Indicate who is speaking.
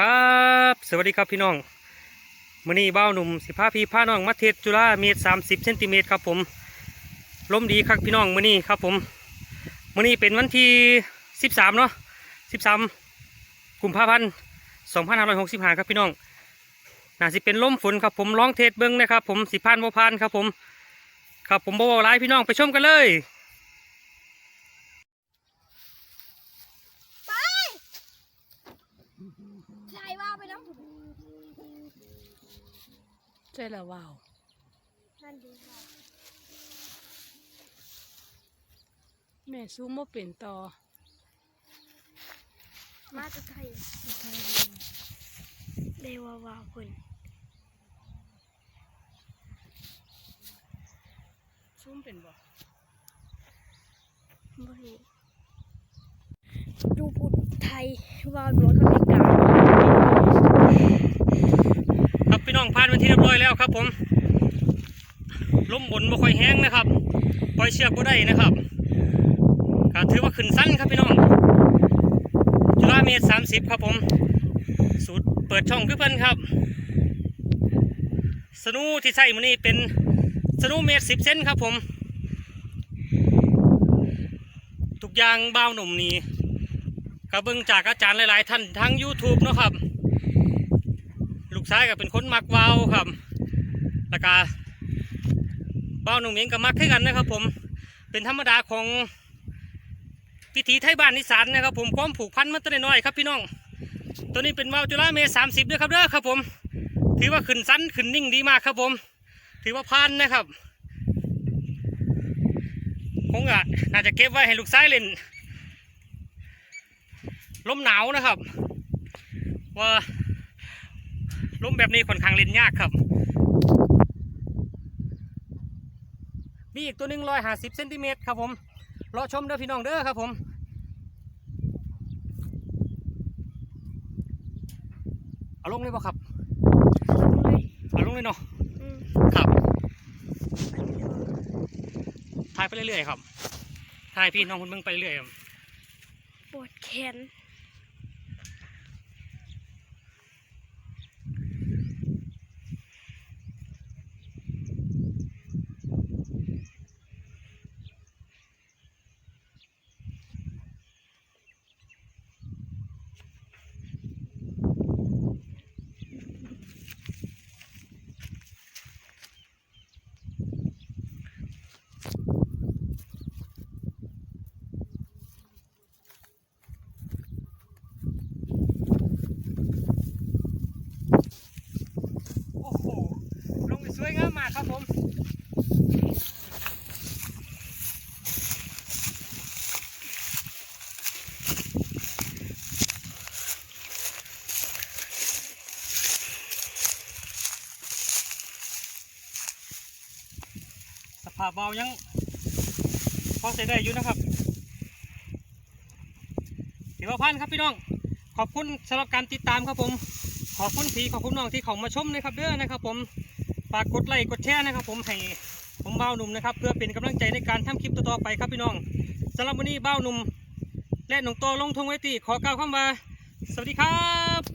Speaker 1: ครับ สวัสดีครับพี่น้องมือนี้บ้าหนุ่มสิพาพี่พาน้องมาเทศจุฬาเมตรสามสิบเซนติเมตรครับผมลมดีครับพี่น้องมือนี้ครับผมมือนี้เป็นวันที่สิบสามเนาะสิบสามกุมภาพันธ์สองพันห้าร้อยหกสิบห้าครับพี่น้องน่าสิเป็นลมฝนครับผมร้องเทศเบิ้งนะครับผมสิพานบ่พานครับผมครับผมบ่าวร้ายพี่น้องไปชมกันเลย
Speaker 2: ไป ใช่ว่าไปน้ำผุด
Speaker 3: ใช่แล้วว้าว
Speaker 2: นั่นดีค่ะ
Speaker 3: แม่ซูมบ่เป็นต่อ
Speaker 2: มาจะไทยเดวาวาคน
Speaker 3: ซูมเป็นบ่
Speaker 2: บริ ดูผุดไทยวาวดวงอเมริกา
Speaker 1: ครับพี่น้องผ่านวันที่เรียบร้อยแล้วครับผมลมบนบ่ค่อยแห้งนะครับ ปล่อยเชือกบ่ได้นะครับก็ถือว่าขึ้นสั้นครับพี่น้องจุฬาเมตรสามสิบครับผมสูตรเปิดช่องคือเพิ่นครับ สนูที่ใส่มันนี่เป็นสนูเมตรสิบเซนครับผม ทุกอย่างเบ้าหนุ่มนี่ ก็เบิ่งจากอาจารย์หลายๆ ท่านทั้ง YouTube เนาะครับ ลูกชายก็เป็นคนมักวาวครับ แล้วก็วาวหนุ่มเองก็มักให้กันนะครับ ผมเป็นธรรมดาของพิธีไทยบ้านนิสานนะครับ ผมความผูกพันมาตั้งแต่น้อยครับพี่น้อง ตัวนี้เป็นวาวจุฬาเมสามสิบด้วยครับเด้อครับ ผม ถือว่าขึ้นสั้นขึ้นนิ่งดีมากครับ ผม ถือว่าพันนะครับคงอะน่าจะเก็บไว้ให้ลูกชายเล่น ลมหนาวนะครับ ว่าลมแบบนี้ค่อนข้างเล่นยากครับ มีอีกตัวหนึ่งร้อยห้าสิบเซนติเมตรครับผมรอชมเด้อพี่น้องเด้อครับผมเอาลงเลยบ่ครับเอาลงเลยเนาะ
Speaker 2: อืม
Speaker 1: ครับถ่ายไปเรื่อยๆครับถ่ายพี่น้องคุณเบิ่งไปเรื่อยๆครับ
Speaker 2: ปวดแขน
Speaker 1: โอ้โห ลงไปสวยงามมากครับผมสภาพเบายังพอใช้ได้อยู่นะครับถือว่าพันครับพี่น้อง ขอบคุณสำหรับการติดตามครับผม ขอบคุณพี่ขอบคุณน้องที่เขามาชมนะครับเด้อนะครับผม ฝากกดไลค์กดแชร์นะครับ ผมให้ผมเบ้าหนุ่มนะครับ เพื่อเป็นกำลังใจในการทำคลิปต่อๆไปครับพี่น้องสำหรับวันนี้เบ้าหนุ่มและหนุ่มโตลงทงไว้ตีขอกล่าวคำว่าสวัสดีครับ